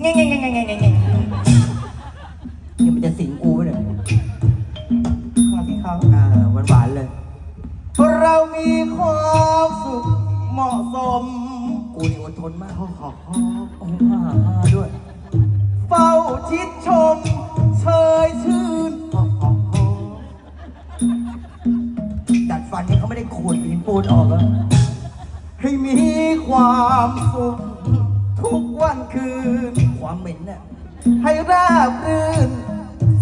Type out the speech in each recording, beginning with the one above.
เงี้ยเงี้ยเงี้ยเงี้ยเงี้ยเงี้ยยังมันจะสิงกูเลยมาที่เขาอ่าหวานหวานๆเลย เรามีความสุขเหมาะสม กูนี่อดทนมากฮ่อฮ่อฮ่อโอ้โหฮ่าฮ่าด้วย เฝ้าชิดชม เชยชื่นฮ่อฮ่อฮ่อดัดฟันนี่เขาไม่ได้ขูดหินปูนออกแล้วให้มีความสุข ทุกวันคืน ความเหม็นน่ให้ราบรื่น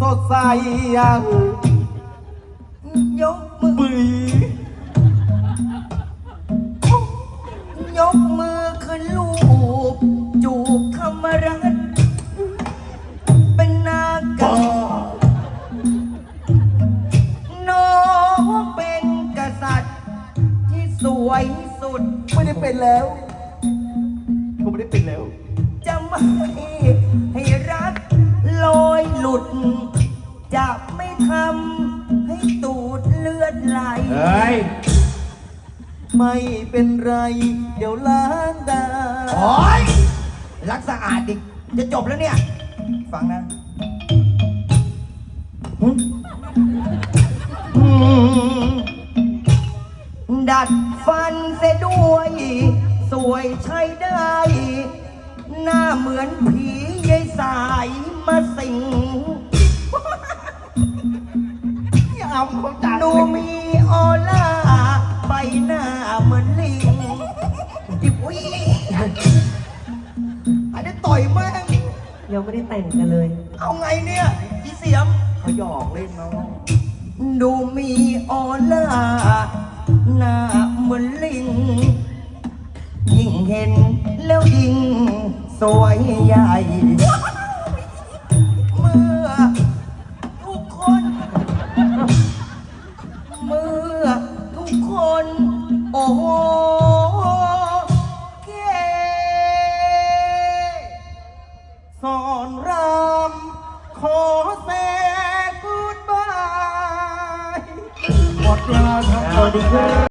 สดใสย่างยกมือ ยกมือขึ้นลูบจูบธรรมรันเป็นนากาน้องเป็นกษัตริย์ที่สวยสุด ไม่ได้เป็นแล้ว ไม่ได้เป็นแล้ว จะไม่ให้รักลอยหลุด จะไม่ทำให้ตูดเลือดไหล เฮ้ย ไม่เป็นไร เดี๋ยวล้างได้โอ้ยรักสะอาดดิจะจบแล้วเนี่ย ฟังนะดัดฟันเสียด้วยส วยใช้ได้ หน้าเหมือนผียายสายมาสิงอย่าเอาเขาจัดดูมีออล่าใบหน้าเหมือนลิงจิบอุ้ยอันนี้ต่อยแม่งยังไม่ได้แต่งกันเลย เอาไงเนี่ยอีเสียมเขาหยอกเล่นน้องดูมีออล่า เห็นแล้วยิ่งสวยใหญ่ เมื่อทุกคน เมื่อทุกคน โอ้โหเกสอนรามขอแซกูดบาย หมดเวลาครับสวัสดีครับ